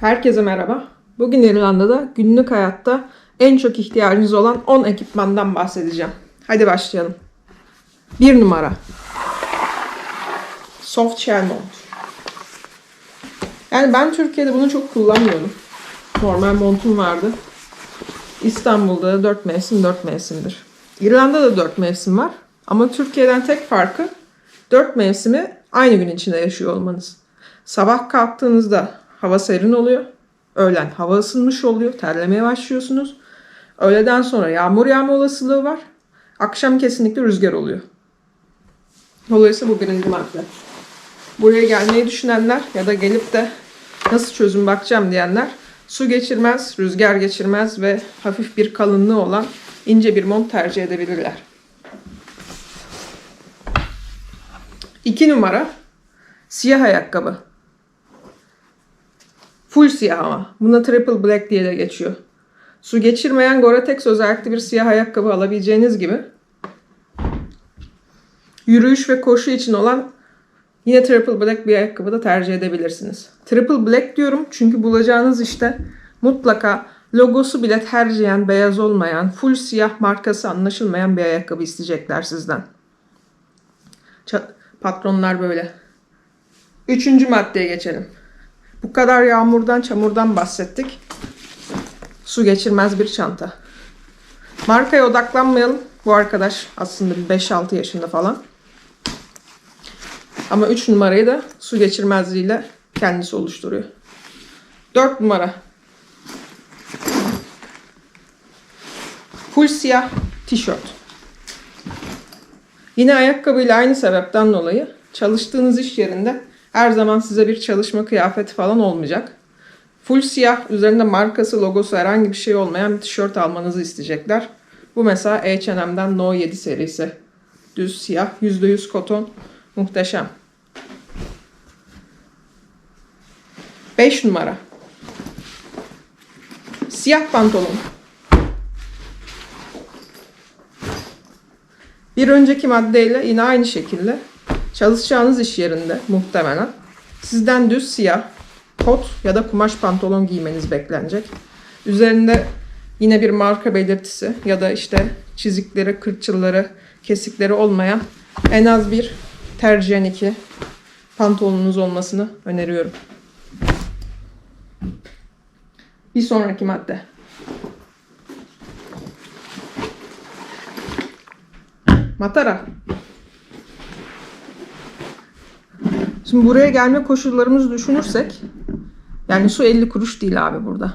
Herkese merhaba. Bugün İrlanda'da günlük hayatta en çok ihtiyacınız olan 10 ekipmandan bahsedeceğim. Hadi başlayalım. 1 numara. Soft shell mont. Yani ben Türkiye'de bunu çok kullanmıyorum. Normal montum vardı. İstanbul'da 4 mevsim 4 mevsimdir. İrlanda'da 4 mevsim var. Ama Türkiye'den tek farkı 4 mevsimi aynı gün içinde yaşıyor olmanız. Sabah kalktığınızda hava serin oluyor. Öğlen hava ısınmış oluyor. Terlemeye başlıyorsunuz. Öğleden sonra yağmur yağma olasılığı var. Akşam kesinlikle rüzgar oluyor. Dolayısıyla bu birinci madde. Buraya gelmeyi düşünenler ya da gelip de nasıl çözüm bakacağım diyenler su geçirmez, rüzgar geçirmez ve hafif bir kalınlığı olan ince bir mont tercih edebilirler. İki numara siyah ayakkabı. Full siyah ama. Buna triple black diye de geçiyor. Su geçirmeyen Gore-Tex özellikle bir siyah ayakkabı alabileceğiniz gibi yürüyüş ve koşu için olan yine triple black bir ayakkabı da tercih edebilirsiniz. Triple black diyorum çünkü bulacağınız işte mutlaka logosu bile tercihen beyaz olmayan, full siyah markası anlaşılmayan bir ayakkabı isteyecekler sizden. Ça- patronlar böyle. Üçüncü maddeye geçelim. Bu kadar yağmurdan, çamurdan bahsettik. Su geçirmez bir çanta. Markaya odaklanmayalım. Bu arkadaş aslında bir 5-6 yaşında falan. Ama 3 numarayı da su geçirmezliğiyle kendisi oluşturuyor. 4 numara. Full siyah tişört. Yine ayakkabıyla aynı sebepten dolayı çalıştığınız iş yerinde her zaman size bir çalışma kıyafeti falan olmayacak. Full siyah üzerinde markası, logosu herhangi bir şey olmayan bir tişört almanızı isteyecekler. Bu mesela H&M'den No 7 serisi. Düz siyah, %100 koton. Muhteşem. 5 numara. Siyah pantolon. Bir önceki maddeyle yine aynı şekilde çalışacağınız iş yerinde muhtemelen sizden düz siyah kot ya da kumaş pantolon giymeniz beklenecek. Üzerinde yine bir marka belirtisi ya da işte çizikleri, kırçılları, kesikleri olmayan en az bir tercihen iki pantolonunuz olmasını öneriyorum. Bir sonraki madde. Matara. Şimdi buraya gelme koşullarımızı düşünürsek yani su 50 kuruş değil abi burada.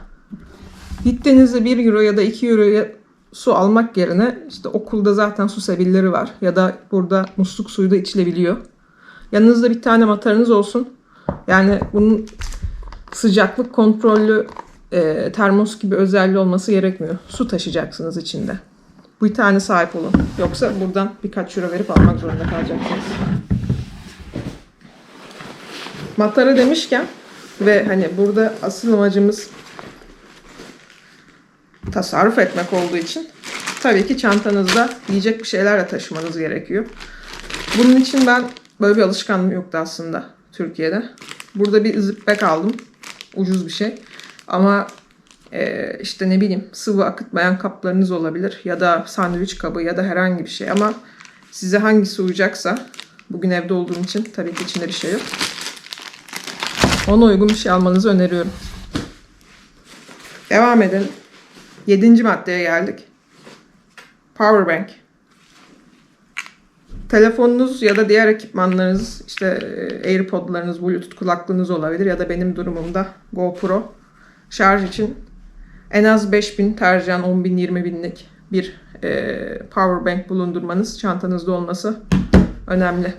Gittiğinizde 1 euro ya da 2 euroya su almak yerine işte okulda zaten su sebilleri var ya da burada musluk suyu da içilebiliyor. Yanınızda bir tane mataranız olsun. Yani bunun sıcaklık kontrollü e, termos gibi özelliği olması gerekmiyor. Su taşıyacaksınız içinde. Bir tane sahip olun. Yoksa buradan birkaç euro verip almak zorunda kalacaksınız. Matara demişken ve hani burada asıl amacımız tasarruf etmek olduğu için tabii ki çantanızda yiyecek bir şeyler de taşımanız gerekiyor. Bunun için ben böyle bir alışkanlığım yoktu aslında Türkiye'de. Burada bir zipbek aldım. Ucuz bir şey. Ama e, işte ne bileyim sıvı akıtmayan kaplarınız olabilir ya da sandviç kabı ya da herhangi bir şey ama size hangisi uyacaksa bugün evde olduğum için tabii ki içinde bir şey yok. Ona uygun bir şey almanızı öneriyorum. Devam edelim. Yedinci maddeye geldik. Powerbank. Telefonunuz ya da diğer ekipmanlarınız işte e, AirPod'larınız, Bluetooth kulaklığınız olabilir ya da benim durumumda GoPro şarj için en az 5000 tercihen 10.000 20.000'lik bir e, powerbank bulundurmanız çantanızda olması önemli.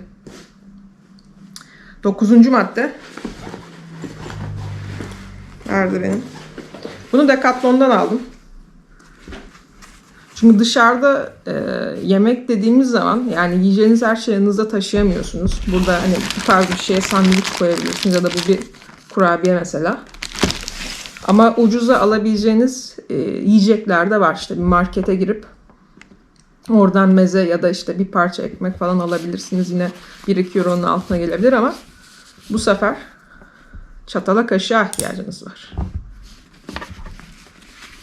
Dokuzuncu madde Nerede benim? Bunu Decathlon'dan aldım. Çünkü dışarıda e, yemek dediğimiz zaman yani yiyeceğiniz her şeyi yanınızda taşıyamıyorsunuz. Burada hani bu tarz bir şeye sandviç koyabiliyorsunuz ya da bu bir kurabiye mesela. Ama ucuza alabileceğiniz e, yiyecekler de var. İşte bir markete girip oradan meze ya da işte bir parça ekmek falan alabilirsiniz. Yine 1-2 euronun altına gelebilir ama bu sefer çatala kaşığa ihtiyacınız var.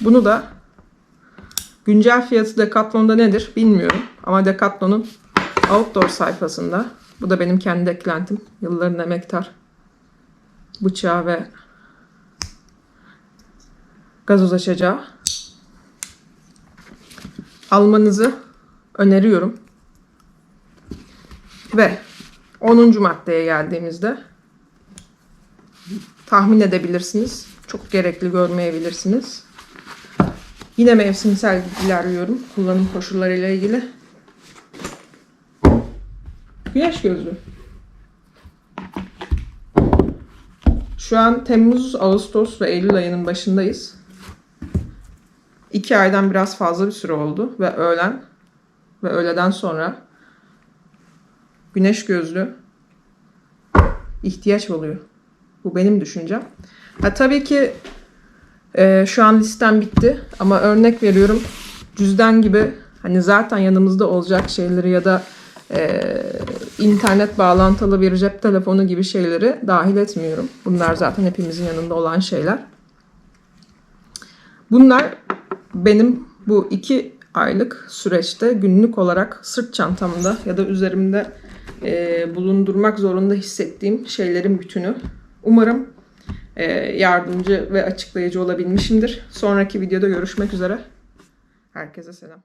Bunu da güncel fiyatı Decathlon'da nedir bilmiyorum. Ama Decathlon'un outdoor sayfasında bu da benim kendi eklentim. Yılların emektar bıçağı ve gazoz açacağı almanızı öneriyorum. Ve 10. maddeye geldiğimizde tahmin edebilirsiniz. Çok gerekli görmeyebilirsiniz. Yine mevsimsel bilgiler veriyorum kullanım koşullarıyla ilgili. Güneş gözlüğü. Şu an Temmuz, Ağustos ve Eylül ayının başındayız. İki aydan biraz fazla bir süre oldu ve öğlen ve öğleden sonra güneş gözlüğü ihtiyaç oluyor. Bu benim düşüncem. Ha, tabii ki e, şu an listem bitti ama örnek veriyorum cüzdan gibi hani zaten yanımızda olacak şeyleri ya da e, internet bağlantılı bir cep telefonu gibi şeyleri dahil etmiyorum. Bunlar zaten hepimizin yanında olan şeyler. Bunlar benim bu iki aylık süreçte günlük olarak sırt çantamda ya da üzerimde e, bulundurmak zorunda hissettiğim şeylerin bütünü. Umarım e, yardımcı ve açıklayıcı olabilmişimdir. Sonraki videoda görüşmek üzere. Herkese selam.